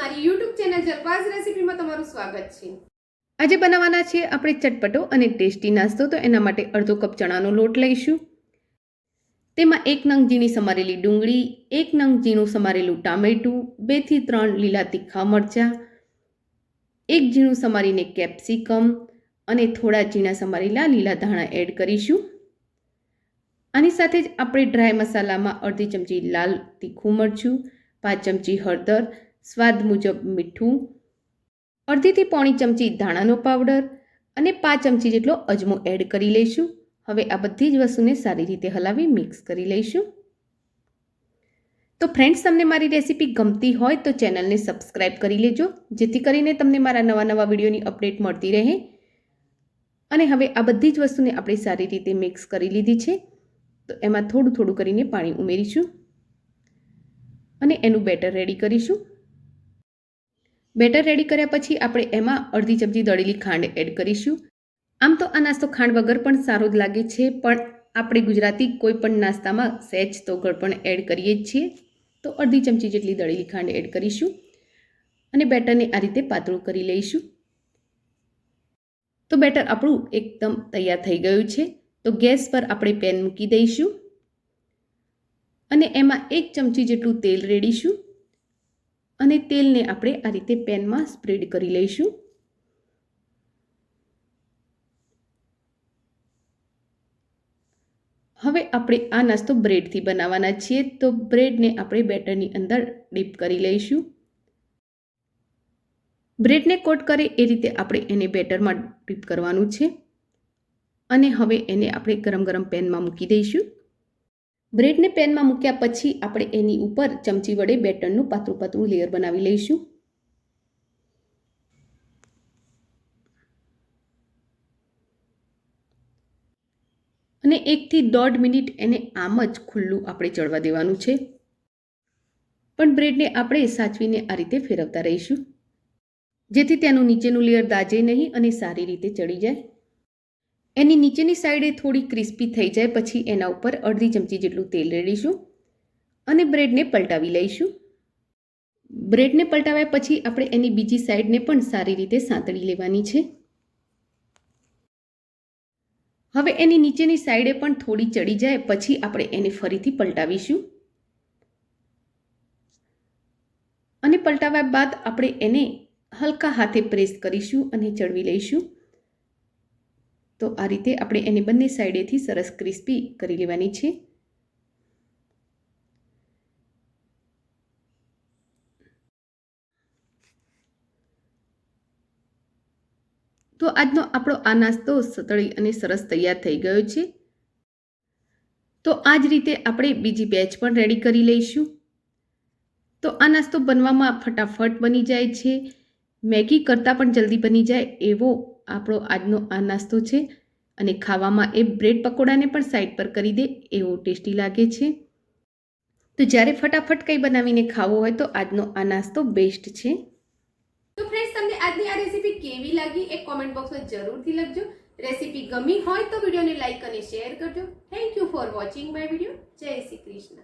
મારી YouTube channel Jalpa's રેસીપીમાં તમારું સ્વાગત છે. આજે બનાવવાના છે આપણે ચટપટો અને ટેસ્ટી નાસ્તો, તો એના માટે અડધો કપ ચણાનો લોટ લઈશું. તેમાં એક નંગ ઝીણી સમારેલી ડુંગળી, એક નંગ ઝીણું સમારેલું ટામેટું બેથી ત્રણ લીલા તીખા મરચાં, એક ઝીણું સમારીને કેપ્સિકમ અને થોડા ઝીણા સમારેલા લીલા ધાણા એડ કરીશું. આની સાથે જ આપણે ડ્રાય મસાલામાં અડધી ચમચી લાલ તીખું મરચું, પાંચ ચમચી હળદર સ્વાદ મુજબ મીઠું, અડધીથી પોણી ચમચી ધાણાનો પાવડર અને પાંચ ચમચી જેટલો અજમો એડ કરી લઈશું. હવે આ બધી જ વસ્તુને સારી રીતે હલાવી મિક્સ કરી લઈશું. તો ફ્રેન્ડ્સ, તમને મારી રેસીપી ગમતી હોય તો ચેનલને સબસ્ક્રાઈબ કરી લેજો, જેથી કરીને તમને મારા નવા નવા વિડીયોની અપડેટ મળતી રહે. અને હવે આ બધી જ વસ્તુને આપણે સારી રીતે મિક્સ કરી લીધી છે. તો એમાં થોડું થોડું કરીને પાણી ઉમેરીશું. અને એનું બેટર રેડી કરીશું. બેટર રેડી કર્યા પછી આપણે એમાં અડધી ચમચી દળેલી ખાંડ એડ કરીશું. આમ તો આ નાસ્તો ખાંડ વગર પણ સારો જ લાગે છે, પણ આપણે ગુજરાતી કોઈ પણ નાસ્તામાં સહેજ તો ગળપણ એડ કરીએ જ છીએ. તો અડધી ચમચી જેટલી દળેલી ખાંડ એડ કરીશું અને બેટરને આ રીતે પાતળું કરી લઈશું. તો બેટર આપણું એકદમ તૈયાર થઈ ગયું છે, તો ગેસ પર આપણે પેન મૂકી દઈશું અને એમાં એક ચમચી જેટલું તેલ રેડીશું. અને તેલને આપણે આ રીતે પેનમાં સ્પ્રેડ કરી લઈશું. હવે આપણે આ નાસ્તો બ્રેડથી બનાવવાના છીએ, તો બ્રેડને આપણે બેટરની અંદર ડીપ કરી લઈશું. બ્રેડને કોટ કરે એ રીતે આપણે એને બેટરમાં ડીપ કરવાનું છે. અને હવે એને આપણે ગરમ ગરમ પેનમાં મૂકી દઈશું. બ્રેડને પેનમાં મૂક્યા પછી આપણે એની ઉપર ચમચી વડે બેટરનું પાતળું પાતળું લેયર બનાવી લઈશું. અને એકથી દોઢ મિનિટ એને આમ જ ખુલ્લું આપણે ચડવા દેવાનું છે. પણ બ્રેડને આપણે સાચવીને આ રીતે ફેરવતા રહીશું. જેથી તેનું નીચેનું લેયર દાજે નહીં અને સારી રીતે ચડી જાય. એની નીચેની સાઈડે થોડી ક્રિસ્પી થઈ જાય પછી એના ઉપર અડધી ચમચી જેટલું તેલ રેડીશું અને બ્રેડને પલટાવી લઈશું. બ્રેડને પલટાવ્યા પછી આપણે એની બીજી સાઈડને પણ સારી રીતે સાંતળી લેવાની છે. હવે એની નીચેની સાઈડે પણ થોડી ચડી જાય પછી આપણે એને ફરીથી પલટાવીશું. અને પલટાવ્યા બાદ આપણે એને હલકા હાથે પ્રેસ કરીશું અને ચડવી લઈશું. તો આ રીતે આપણે એને બંને સાઈડેથી સરસ ક્રિસ્પી કરી લેવાની છે. તો આજનો આપણો આ નાસ્તો સતળી અને સરસ તૈયાર થઈ ગયો છે. તો આ જ રીતે આપણે બીજી બેચ પણ રેડી કરી લઈશું. તો આ નાસ્તો બનવામાં ફટાફટ બની જાય છે. મેગી કરતાં પણ જલ્દી બની જાય એવો આપણો આજનો આ નાસ્તો છે અને ખાવામાં એ બ્રેડ પકોડાને પણ સાઈડ પર કરી દે, એવો ટેસ્ટી લાગે છે. તો જ્યારે ફટાફટ કંઈ બનાવીને ખાવો હોય તો આજનો આ નાસ્તો બેસ્ટ છે. તો ફ્રેન્ડ્સ તમને આજની આ રેસીપી કેવી લાગી એ કોમેન્ટ બોક્સમાં જરૂરથી લખજો. રેસીપી ગમી હોય તો વિડીયોને લાઈક અને શેર કરજો. Thank you for watching my video જય શ્રી કૃષ્ણ.